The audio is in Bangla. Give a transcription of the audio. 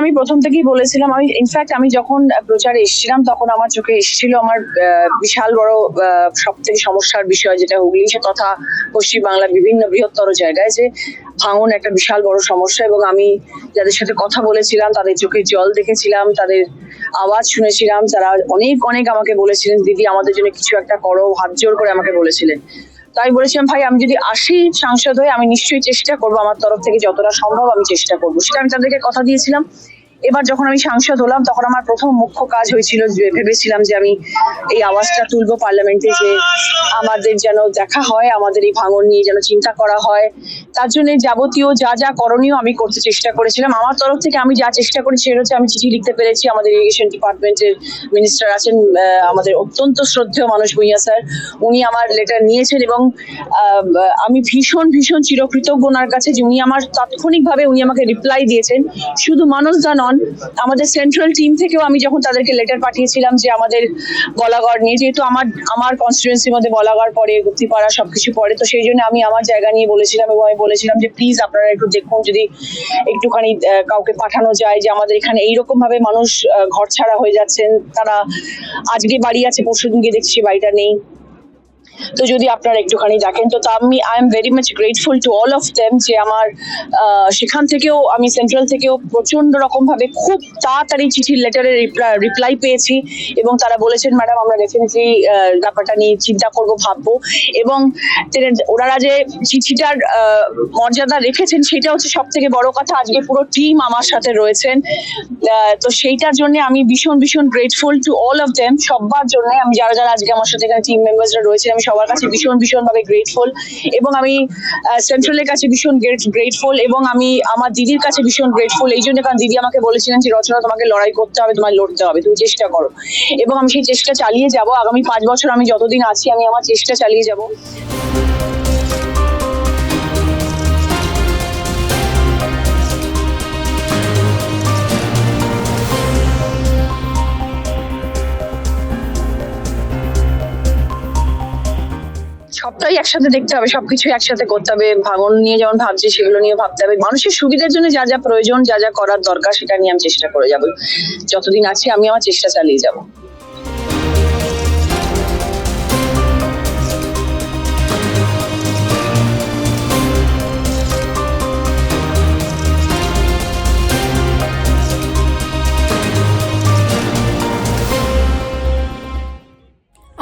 আমি প্রথম থেকেই বলেছিলাম, আমি ইনফ্যাক্ট আমি যখন প্রচারে এসেছিলাম, তখন আমার চোখে এসেছিল আমার বিশাল বড় সব থেকে সমস্যার বিষয় যেটা হুগলি তথা পশ্চিমবাংলার বিভিন্ন বৃহত্তর জায়গায় যে ভাঙন একটা বিশাল বড় সমস্যা এবং আমি যাদের সাথে কথা বলেছিলাম, তাদের চোখে জল দেখেছিলাম, তাদের আওয়াজ শুনেছিলাম, তারা অনেক অনেক আমাকে বলেছিলেন, দিদি, আমাদের জন্য কিছু একটা করো, হাত জোর করে আমাকে বলেছিলেন। তাই বলেছিলাম, ভাই, আমি যদি আসি সাংসদ হয়ে, আমি নিশ্চয়ই চেষ্টা করব আমার তরফ থেকে যতটা সম্ভব আমি চেষ্টা করব। সেটা আমি তাদেরকে কথা দিয়েছিলাম। এবার যখন আমি সাংসদ হলাম, তখন আমার প্রথম মুখ্য কাজ হয়েছিল ভেবেছিলাম যে আমি এই আওয়াজটা তুলবো পার্লামেন্টে যে আমাদের যেন দেখা হয়, আমাদের এই ভাঙন নিয়ে যেন চিন্তা করা হয়। তার জন্য যাবতীয় যা যা করণীয় আমি করতে চেষ্টা করেছিলাম। আমার তরফ থেকে আমি যা চেষ্টা করেছি সেটা হচ্ছে আমি চিঠি লিখতে পেরেছি। আমাদের ইরিগেশন ডিপার্টমেন্টের মিনিস্টার আছেন আমাদের অত্যন্ত শ্রদ্ধেয় মানুষ ভূঁইয়া স্যার। উনি আমার লেটার নিয়েছেন এবং আমি ভীষণ ভীষণ চিরকৃতজ্ঞ ওনার কাছে যে উনি আমার তাৎক্ষণিকভাবে উনি আমাকে রিপ্লাই দিয়েছেন। শুধু মানুষ দা নন, আমাদের সেন্ট্রাল টিম থেকেও আমি যখন তাদেরকে লেটার পাঠিয়েছিলাম যে আমাদের বলাগড় নিয়ে, যেহেতু আমার আমার কনস্টিটুয়েন্সির মধ্যে বলাগড় গুপ্তি পাড়া সবকিছু পরে, তো সেই জন্য আমি আমার জায়গা নিয়ে বলেছিলাম এবং আমি বলেছিলাম যে প্লিজ আপনারা একটু দেখুন, যদি একটুখানি কাউকে পাঠানো যায় যে আমাদের এখানে এইরকম ভাবে মানুষ ঘর ছাড়া হয়ে যাচ্ছেন, তারা আজকে বাড়ি আছে পরশু দিন গিয়ে দেখছি বাড়িটা নেই। তো যদি আপনারা একটুখানি দেখেন, তো আমি I am very much grateful to all of them যে আমার সেখান থেকেও, আমি সেন্ট্রাল থেকেও প্রচণ্ড রকম ভাবে খুব তাড়াতাড়ি চিঠির লেটারের রিপ্লাই পেয়েছি এবং তারা বলেছেন ম্যাডাম আমরা ডেফিনেটলি ব্যাপারটা নিয়ে চিন্তা করব, ভাববো। এবং ওনারা যে চিঠিটার মর্যাদা রেখেছেন, সেটা হচ্ছে সব থেকে বড় কথা, আজকে পুরো টিম আমার সাথে রয়েছেন। তো সেইটার জন্য আমি ভীষণ ভীষণ grateful to all of them সবার জন্য। আমি যারা যারা আজকে আমার সাথে এখানে টিম মেম্বার্সরা রয়েছেন, আমি সবার কাছে ভীষণ ভীষণ ভাবে গ্রেটফুল এবং আমি সেন্ট্রালের কাছে ভীষণ গ্রেটফুল এবং আমি আমার দিদির কাছে ভীষণ গ্রেটফুল এই জন্য কারণ দিদি আমাকে বলেছিলেন যে, রচনা, তোমাকে লড়াই করতে হবে, তোমায় লড়তে হবে, তুমি চেষ্টা করো। এবং আমি সেই চেষ্টা চালিয়ে যাব। আগামী পাঁচ বছর আমি যতদিন আছি, আমি আমার চেষ্টা চালিয়ে যাব। সবটাই একসাথে দেখতে হবে সবকিছু একসাথে করতে হবে। ভাঙন নিয়ে যেমন ভাবছি, সেগুলো নিয়ে ভাবতে হবে। মানুষের সুবিধার জন্য যা যা প্রয়োজন, যা যা করার দরকার, সেটা নিয়ে আমি চেষ্টা করে যাব। যতদিন আছি, আমি আমার চেষ্টা চালিয়ে যাব।